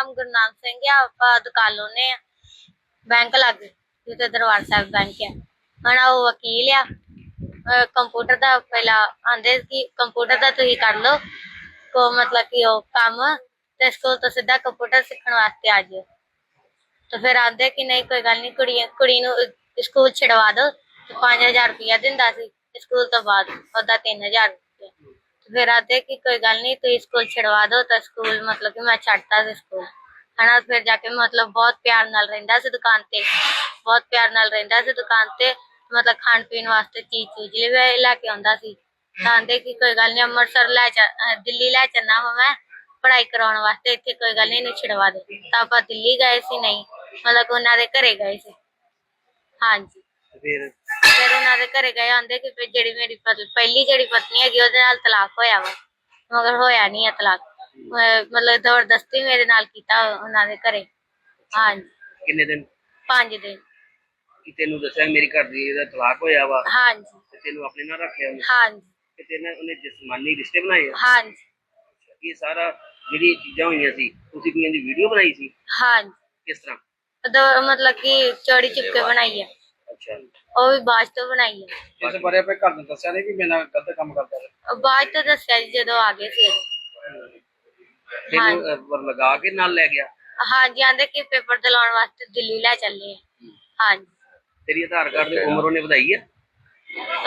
ਨਾਮ ਗੁਰਨਾਮ ਸਿੰਘ ਆ, ਆਪਾਂ ਦੁਕਾਨ ਲਾਉਨੇ ਆ। ਬੈਂਕ ਲੱਗ ਜਿੱਥੇ ਦਰਬਾਰ ਸਾਹਿਬ ਬੈਂਕ ਆ। ਹਣਾ ਉਹ ਵਕੀਲ ਆ ਕੰਪਿਊਟਰ ਦਾ ਪਹਿਲਾਂ ਆਂਦੇ ਕਿ ਕੰਪਿਊਟਰ ਦਾ ਤੁਸੀਂ ਕਰ ਲਓ, ਕੋ ਮਤਲਬ ਕਿ ਉਹ ਕੰਮ, ਤੇ ਸਕੂਲ ਤੋਂ ਸਿੱਧਾ ਕੰਪਿਊਟਰ ਸਿੱਖਣ ਵਾਸਤੇ ਆ ਜਿਓ। ਤੇ ਫਿਰ ਆਂਦੇ ਕਿ ਨਹੀਂ, ਕੋਈ ਗੱਲ ਨਹੀਂ ਕੁੜੀ ਕੁੜੀ ਨੂੰ ਸਕੂਲ ਛਡਵਾ ਦਿਓ ਤੇ 5000 ਰੁਪਇਆ ਦਿੰਦਾ ਸੀ, ਸਕੂਲ ਤੋਂ ਬਾਅਦ, ਉਹਦਾ 3000 ਰੁਪਇਆ। ਤੇ ਫਿਰ ਆਂਦੇ ਕਿ ਕੋਈ ਗੱਲ ਨਹੀਂ ਤੁਸੀਂ ਸਕੂਲ ਛਡਵਾ ਦਿਓ ਤਾਂ ਸਕੂਲ ਮਤਲਬ ਕਿ ਮੈਂ ਛੱਡਤਾ ਸੀ ਸਕੂਲ ਹਨਾ ਫਿਰ ਜਾ ਕੇ ਮਤਲਬ ਪਿਆਰ ਨਾਲ ਰਹਿੰਦਾ ਸੀ ਦੁਕਾਨ ਤੇ ਬਹੁਤ ਪਿਆਰ ਨਾਲ ਰਹਿੰਦਾ ਸੀ ਦੁਕਾਨ ਤੇ ਮਤਲਬ ਖਾਣ ਪੀਣ ਵਾਸਤੇ ਚੀਜ਼ ਚੂਜ਼ ਵੀ ਲੈ ਕੇ ਆਉਂਦਾ ਸੀ ਤਾਂ ਆਂਦੇ ਕਿ ਕੋਈ ਗੱਲ ਨਹੀਂ ਅੰਮ੍ਰਿਤਸਰ ਲੈ ਜਾ ਅਹ ਦਿੱਲੀ ਲੈ ਚੱਲਣਾ ਮੈਂ ਪੜ੍ਹਾਈ ਕਰਾਉਣ ਵਾਸਤੇ ਇੱਥੇ ਕੋਈ ਗੱਲ ਨਹੀਂ ਇਹਨੂੰ ਛਡਵਾ ਦੇ ਤਾਂ ਆਪਾਂ ਦਿੱਲੀ ਗਏ ਸੀ ਨਹੀਂ ਮਤਲਬ ਕਿ ਉਹਨਾਂ ਦੇ ਘਰੇ ਗਏ ਸੀ ਹਾਂਜੀ ਫਿਰ ਦੇ ਘਰੇ ਗਏ ਆਂਦੇ ਕਿ ਫਿਰ ਜਿਹੜੀ ਮੇਰੀ ਪਤ- ਪਹਿਲੀ ਜਿਹੜੀ ਪਤਨੀ ਹੈਗੀ ਉਹਦੇ ਨਾਲ ਤਲਾਕ ਹੋਇਆ ਵਾ। ਮਗਰ ਹੋਇਆ ਨਹੀਂ ਹੈ ਤਲਾਕ। ਮਤਲਬ ਜ਼ਬਰਦਸਤੀ ਮੇਰੇ ਨਾਲ ਕੀਤਾ ਉਹਨਾਂ ਦੇ ਘਰੇ। ਹਾਂਜੀ। ਕਿੰਨੇ ਦਿਨ? ਪੰਜ ਦਿਨ। ਕਿ ਤੈਨੂੰ ਦੱਸਿਆ ਮੇਰੀ ਘਰ ਦੀ ਦਾ ਤਲਾਕ ਹੋਇਆ ਵਾ? ਹਾਂਜੀ। ਤੇ ਤੈਨੂੰ ਆਪਣੇ ਨਾਲ ਰੱਖਿਆ ਉਹਨੇ ਹਾਂਜੀ। ਤੇ ਤੇਰੇ ਨਾਲ ਉਹਨੇ ਜਿਸਮਾਨੀ ਰਿਸ਼ਤੇ ਬਣਾਏ ਆ? ਹਾਂਜੀ। ਇਹ ਸਾਰਾ ਜਿਹੜੀ ਚੀਜ਼ਾਂ ਹੋਈਆਂ ਸੀ ਤੁਸੀਂ ਕੋਈ ਇਹਦੀ ਵੀਡੀਓ ਬਣਾਈ ਸੀ? ਹਾਂਜੀ। ਕਿਸ ਤਰ੍ਹਾਂ? ਉਦੋਂ ਮਤਲਬ ਕਿ ਚੋਰੀ ਚੁਪਕੇ ਬਣਾਈ ਹੈ ਅੱਛਾ ਉਹ ਵੀ ਬਾਅਦ ਤੋਂ ਬਣਾਈ ਹੈ ਇਸ ਬਾਰੇ ਆਪਣੇ ਘਰ ਨੂੰ ਦੱਸਿਆ ਨਹੀਂ ਵੀ ਮੇਰੇ ਨਾਲ ਗਲਤ ਕੰਮ ਕਰਦਾ ਰਿਹਾ? ਉਹ ਬਾਅਦ ਤੋਂ ਦੱਸਿਆ ਜੀ ਜਦੋਂ ਆ ਗਏ ਸੀ। ਤੈਨੂੰ ਅਹ, ਪਰ ਲਗਾ ਕੇ ਨਾਲ ਲੈ ਗਿਆ? ਹਾਂਜੀ ਆਂਦੇ ਕਿ ਪੇਪਰ ਦਿਲਾਉਣ ਵਾਸਤੇ ਦਿੱਲੀ ਲੈ ਚੱਲੇ ਆ। ਹਾਂਜੀ। ਤੇਰੀ ਆਧਾਰ ਕਾਰਡ ਦੀ ਉਮਰ ਉਹਨੇ ਵਧਾਈ ਹੈ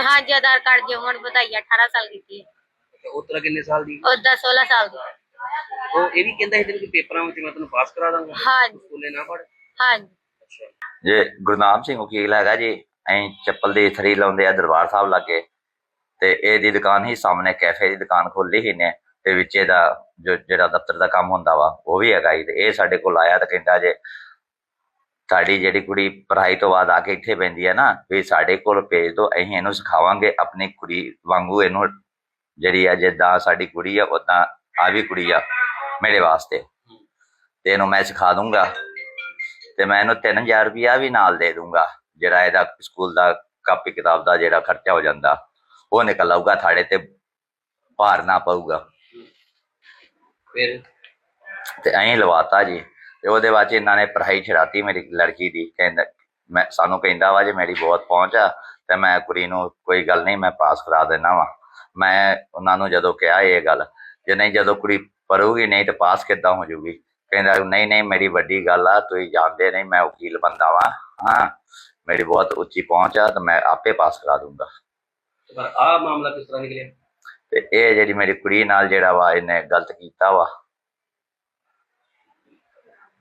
ਹਾਂਜੀ ਆਧਾਰ ਕਾਰਡ ਦੀ ਉਮਰ ਵਧਾਈ 18 ਸਾਲ ਕੀਤੀ ਹੈ ਤੇ ਉਹ ਤਰ੍ਹਾਂ ਕਿੰਨੇ ਸਾਲ ਦੀ? ਉਹਦਾ 16 ਸਾਲ ਦੀ। ਉਹ ਇਹ ਵੀ ਕਹਿੰਦਾ ਸੀ ਤੈਨੂੰ ਕਿ ਪੇਪਰਾਂ ਵਿੱਚ ਮੈਂ ਤੈਨੂੰ ਪਾਸ ਕਰਾ ਦਾਂਗਾ। ਹਾਂਜੀ। ਸਕੂਲੇ ਨਾ ਪੜ ਹਾਂਜੀ। ਜੇ ਗੁਰਨਾਮ ਸਿੰਘ ਵਕੀਲ ਹੈਗਾ ਜੀ ਐਂ ਚੱਪਲ ਦੀ ਥਰੀ ਲਾਉਂਦੇ ਆ ਦਰਬਾਰ ਸਾਹਿਬ ਲਾਗੇ, ਤੇ ਇਹਦੀ ਦੁਕਾਨ ਹੀ ਸਾਹਮਣੇ ਕੈਫੇ ਦੀ ਦੁਕਾਨ ਖੋਲੀ ਹੀ ਨੇ ਤੇ ਵਿੱਚ ਇਹਦਾ ਜੋ ਜਿਹੜਾ ਦਫ਼ਤਰ ਦਾ ਕੰਮ ਹੁੰਦਾ ਵਾ, ਉਹ ਵੀ ਹੈਗਾ ਜੀ, ਤੇ ਇਹ ਸਾਡੇ ਕੋਲ ਆਇਆ ਤਾਂ ਕਹਿੰਦਾ ਜੇ ਸਾਡੀ ਜਿਹੜੀ ਕੁੜੀ ਪੜ੍ਹਾਈ ਤੋਂ ਬਾਅਦ ਆ ਕੇ ਇੱਥੇ ਪੈਂਦੀ ਹੈ ਨਾ, ਵੀ ਸਾਡੇ ਕੋਲ ਭੇਜ ਦੋ, ਅਸੀਂ ਇਹਨੂੰ ਸਿਖਾਵਾਂਗੇ, ਆਪਣੀ ਕੁੜੀ ਵਾਂਗੂ ਇਹਨੂੰ ਜਿਹੜੀ ਆ, ਜਿੱਦਾਂ ਸਾਡੀ ਕੁੜੀ ਆ ਉਦਾਂ ਆ ਵੀ ਕੁੜੀ ਆ ਮੇਰੇ ਵਾਸਤੇ, ਤੇ ਇਹਨੂੰ ਮੈਂ ਸਿਖਾ ਦੂੰਗਾ। ਤੇ ਮੈਂ ਇਹਨੂੰ 3000 ਰੁਪਇਆ ਵੀ ਨਾਲ ਦੇ ਦੂੰਗਾ ਜਿਹੜਾ ਇਹਦਾ ਸਕੂਲ ਦਾ ਕਾਪੀ ਕਿਤਾਬ ਦਾ ਜਿਹੜਾ ਖਰਚਾ ਹੋ ਜਾਂਦਾ ਉਹ ਨਿਕਲ ਆਊਗਾ ਤੁਹਾਡੇ ਤੇ ਭਾਰ ਨਾ ਪਊਗਾ। ਫਿਰ? ਤੇ ਐਂ ਲਵਾਤਾ ਜੀ ਤੇ ਉਹਦੇ ਬਾਅਦ 'ਚ ਇਹਨਾਂ ਨੇ ਪੜ੍ਹਾਈ ਛਡਾਤੀ ਮੇਰੀ ਲੜਕੀ ਦੀ ਕਹਿੰਦਾ ਮੈਂ ਸਾਨੂੰ ਕਹਿੰਦਾ ਵਾ ਜੇ ਮੇਰੀ ਬਹੁਤ ਪਹੁੰਚ ਆ ਤੇ ਮੈਂ ਕੁੜੀ ਨੂੰ ਕੋਈ ਗੱਲ ਨਹੀਂ ਮੈਂ ਪਾਸ ਕਰਾ ਦੇਣਾ ਵਾ। ਮੈਂ ਉਹਨਾਂ ਨੂੰ ਜਦੋਂ ਕਿਹਾ ਇਹ ਗੱਲ ਜੇ ਨਹੀਂ ਜਦੋਂ ਕੁੜੀ ਪੜੂਗੀ ਨਹੀਂ ਤੇ ਪਾਸ ਕਿੱਦਾਂ ਹੋ ਜਾਊਗੀ ਕਹਿੰਦਾ ਨਹੀਂ ਨਹੀਂ ਮੇਰੀ ਵੱਡੀ ਗੱਲ ਆ ਤੁਸੀਂ ਜਾਣਦੇ ਨਹੀਂ ਮੈਂ ਵਕੀਲ ਬੰਦਾ ਵਾਂ ਹਾਂ। ਮੇਰੀ ਬਹੁਤ ਉੱਚੀ ਪਹੁੰਚ ਆ ਤੇ ਮੈਂ ਆਪੇ ਪਾਸ ਕਰਾ ਦੂੰਗਾ। ਪਰ ਆਹ ਮਾਮਲਾ ਕਿਸ ਤਰ੍ਹਾਂ ਨਿਕਲਿਆ? ਤੇ ਇਹ ਜਿਹੜੀ ਮੇਰੀ ਕੁੜੀ ਨਾਲ ਜਿਹੜਾ ਵਾ ਇਹਨੇ ਗਲਤ ਕੀਤਾ ਵਾ।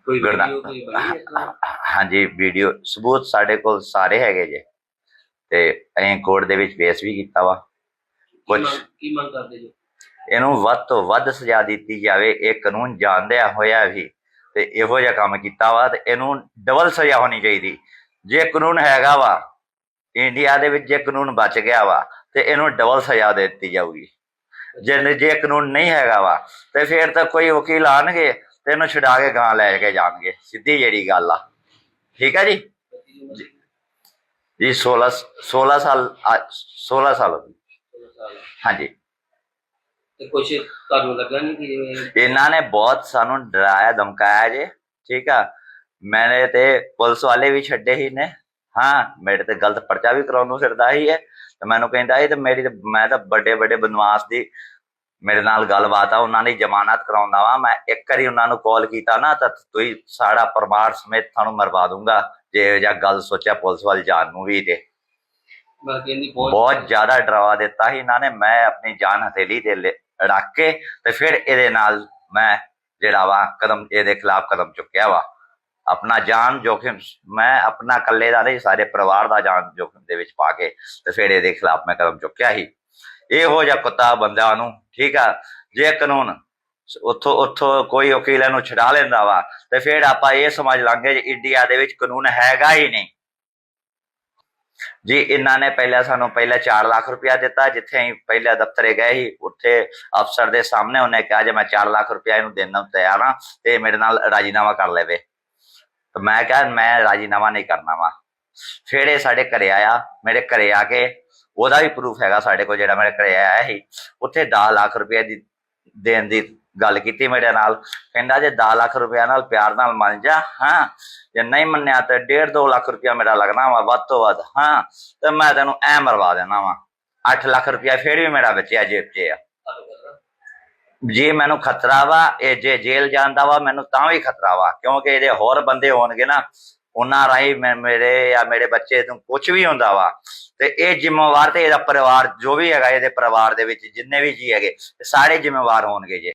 ਕੋਈ ਵੀਡੀਓ ਕੋਈ? ਹਾਂਜੀ ਵੀਡੀਓ ਸਬੂਤ ਸਾਡੇ ਕੋਲ ਸਾਰੇ ਹੈਗੇ ਜੇ। ਤੇ ਅਸੀਂ ਕੋਰਟ ਦੇ ਵਿੱਚ ਪੇਸ਼ ਵੀ ਕੀਤਾ ਵਾ। ਕੀ ਕੁਛ ਮੰਗ- ਕੀ ਮੰਗ ਕਰਦੇ ਜੀ? ਇਹਨੂੰ ਵੱਧ ਤੋਂ ਵੱਧ ਸਜ਼ਾ ਦਿੱਤੀ ਜਾਵੇ ਇਹ ਕਾਨੂੰਨ ਜਾਣਦਿਆਂ ਹੋਇਆ ਵੀ। ਤੇ ਇਹੋ ਜਿਹਾ ਕੰਮ ਕੀਤਾ ਵਾ ਤੇ ਇਹਨੂੰ ਡਬਲ ਸਜ਼ਾ ਹੋਣੀ ਚਾਹੀਦੀ। ਜੇ ਕਾਨੂੰਨ ਹੈਗਾ ਵਾ ਇੰਡੀਆ ਦੇ ਵਿੱਚ ਜੇ ਕਾਨੂੰਨ ਬਚ ਗਿਆ ਵਾ ਤੇ ਇਹਨੂੰ ਡਬਲ ਸਜ਼ਾ ਦੇ ਦਿੱਤੀ ਜਾਊਗੀ। ਜੇ ਜੇ ਕਾਨੂੰਨ ਨਹੀਂ ਹੈਗਾ ਵਾ ਤੇ ਫਿਰ ਤਾਂ ਕੋਈ ਵਕੀਲ ਆਣਗੇ ਤੇ ਇਹਨੂੰ ਛੁਡਾ ਕੇ ਗਾਂ ਲੈ ਕੇ ਜਾਣਗੇ। ਸਿੱਧੀ ਜਿਹੜੀ ਗੱਲ ਆ। ਠੀਕ ਹੈ ਜੀ? ਜੀ। 16 16 ਸਾਲ ਆ- 16 ਸਾਲ। ਹਾਂਜੀ। ਤੇ ਕੁਝ ਤੁਹਾਨੂੰ ਲੱਗਾ ਨਹੀਂ ਕਿ ਜਿਵੇਂ ਇਹਨਾਂ ਨੇ ਬਹੁਤ ਸਾਨੂੰ ਡਰਾਇਆ ਧਮਕਾਇਆ ਜੇ ਠੀਕ ਆ? ਮੈਨੇ ਤੇ ਪੁਲਿਸ ਵਾਲੇ ਵੀ ਛੱਡੇ ਹੀ ਨੇ। ਹਾਂ ਮੇਰੇ ਤੇ ਗਲਤ ਪਰਚਾ ਵੀ ਕਰਾਉਣ ਨੂੰ ਫਿਰਦਾ ਹੀ ਹੈ ਤੇ ਮੈਨੂੰ ਕਹਿੰਦਾ ਇਹ ਤੇ ਮੇਰੀ ਤੇ ਮੈਂ ਤਾਂ ਵੱਡੇ ਵੱਡੇ ਬਦਮਾਸ਼ ਦੀ ਮੇਰੇ ਨਾਲ ਗੱਲਬਾਤ ਆ ਉਹਨਾਂ ਦੀ ਜ਼ਮਾਨਤ ਕਰਾਉਂਦਾ ਵਾ। ਮੈਂ ਇੱਕ ਵਾਰੀ ਉਹਨਾਂ ਨੂੰ ਕਾਲ ਕੀਤਾ ਨਾ ਤਾਂ ਤੁਸੀਂ ਸਾਡਾ ਪਰਿਵਾਰ ਸਮੇਤ ਤੁਹਾਨੂੰ ਮਰਵਾ ਦੂੰਗਾ ਜੇ ਜਿਹਾ ਗੱਲ ਸੋਚਿਆ ਪੁਲਿਸ ਵੱਲ ਜਾਣ ਨੂੰ ਵੀ ਤੇ। ਬਹੁਤ ਜ਼ਿਆਦਾ ਡਰਾਵਾ ਦਿੱਤਾ ਸੀ ਇਹਨਾਂ ਨੇ। ਮੈਂ ਆਪਣੀ ਜਾਨ ਹਥੇਲੀ ਤੇ ਲੈ- ਰੱਖ ਕੇ ਤੇ ਫਿਰ ਇਹਦੇ ਨਾਲ ਮੈਂ ਜਿਹੜਾ ਵਾ ਕਦਮ, ਇਹਦੇ ਖਿਲਾਫ ਕਦਮ ਚੁੱਕਿਆ ਵਾ। ਆਪਣਾ ਜਾਨ ਜੋਖਿਮ, ਮੈਂ ਆਪਣਾ ਇਕੱਲੇ ਦਾ ਨਹੀਂ, ਸਾਰੇ ਪਰਿਵਾਰ ਦਾ ਜਾਨ ਜੋਖਿਮ ਦੇ ਵਿੱਚ ਪਾ ਕੇ ਤੇ ਫਿਰ ਇਹਦੇ ਖਿਲਾਫ ਮੈਂ ਕਦਮ ਚੁੱਕਿਆ ਸੀ। ਇਹੋ ਜਿਹਾ ਕੁੱਤਾ ਬੰਦਿਆਂ ਨੂੰ ਠੀਕ ਆ, ਜੇ ਕਾਨੂੰਨ ਉੱਥੋਂ ਉੱਥੋਂ ਕੋਈ ਵਕੀਲ ਨੂੰ ਛਡਾ ਲੈਂਦਾ ਵਾ ਤੇ ਫਿਰ ਆਪਾਂ ਇਹ ਸਮਝ ਲਾਂਗੇ ਕਿ ਇੰਡੀਆ ਦੇ ਵਿੱਚ ਕਾਨੂੰਨ ਹੈਗਾ ਹੀ ਨਹੀਂ। ਜੀ, ਇਹਨਾਂ ਨੇ ਪਹਿਲਾਂ ਸਾਨੂੰ ਪਹਿਲਾਂ 4 ਲੱਖ ਰੁਪਇਆ ਦਿੱਤਾ, ਜਿੱਥੇ ਅਸੀਂ ਪਹਿਲਾਂ ਦਫ਼ਤਰੇ ਗਏ ਸੀ, ਉੱਥੇ ਅਫਸਰ ਦੇ ਸਾਹਮਣੇ ਉਹਨੇ ਕਿਹਾ ਜੇ ਮੈਂ 4 ਲੱਖ ਰੁਪਇਆ ਇਹਨੂੰ ਦੇਣ ਨੂੰ ਤਿਆਰ ਹਾਂ, ਤੇ ਮੇਰੇ ਨਾਲ ਰਾਜੀਨਾਮਾ ਕਰ ਲੈਵੇ। ਤੇ ਮੈਂ ਕਿਹਾ, ਮੈਂ ਰਾਜੀਨਾਮਾ ਨਹੀਂ ਕਰਨਾ ਵਾ। ਫਿਰ ਇਹ ਸਾਡੇ ਘਰੇ ਆਇਆ, ਮੇਰੇ ਘਰੇ ਆ ਕੇ ਉਹਦਾ ਵੀ ਪ੍ਰੂਫ ਹੈਗਾ ਸਾਡੇ ਕੋਲ, ਜਿਹੜਾ ਮੇਰੇ ਘਰੇ ਆਇਆ ਸੀ। ਉੱਥੇ 10 ਲੱਖ ਰੁਪਏ ਦੀ ਦੇਣ ਦੀ ਗੱਲ ਕੀਤੀ ਮੇਰੇ ਨਾਲ, ਕਹਿੰਦਾ ਜੇ 10 ਲੱਖ ਰੁਪਇਆ ਨਾਲ ਪਿਆਰ ਨਾਲ ਮੰਨ ਜਾ, ਹਾਂ। ਜੇ ਨਹੀਂ ਮੰਨਿਆ ਤੇ 1.5 2 ਲੱਖ ਰੁਪਇਆ ਮੇਰਾ ਲੱਗਣਾ ਵਾ ਵੱਧ ਤੋਂ ਵੱਧ, ਹਾਂ। ਤੇ ਮੈਂ ਤੈਨੂੰ ਐ ਮਰਵਾ ਦੇਣਾ ਵਾ। 8 ਲੱਖ ਰੁਪਇਆ ਫੇਰ ਵੀ ਮੇਰਾ ਬਚਿਆ ਜੇਬ 'ਚ ਆ। ਤੁਹਾਨੂੰ ਜੇ ਮੈਨੂੰ ਖਤਰਾ ਵਾ, ਇਹ ਜੇ ਜੇਲ੍ਹ ਜਾਂਦਾ ਵਾ, ਮੈਨੂੰ ਤਾਂ ਵੀ ਖਤਰਾ ਵਾ, ਕਿਉਂਕਿ ਇਹਦੇ ਹੋਰ ਬੰਦੇ ਹੋਣਗੇ ਨਾ, ਉਹਨਾਂ ਰਾਹੀਂ ਮੈਂ- ਮੇਰੇ ਜਾਂ ਮੇਰੇ ਬੱਚੇ ਨੂੰ ਕੁਝ ਵੀ ਹੁੰਦਾ ਵਾ। ਤੇ ਇਹ ਜ਼ਿੰਮੇਵਾਰ ਤੇ ਇਹਦਾ ਪਰਿਵਾਰ ਜੋ ਵੀ ਹੈਗਾ, ਇਹਦੇ ਪਰਿਵਾਰ ਦੇ ਵਿੱਚ ਜਿੰਨੇ ਵੀ ਜੀ ਹੈਗੇ ਸਾਰੇ ਜ਼ਿੰਮੇਵਾਰ ਹੋਣਗੇ ਜੇ।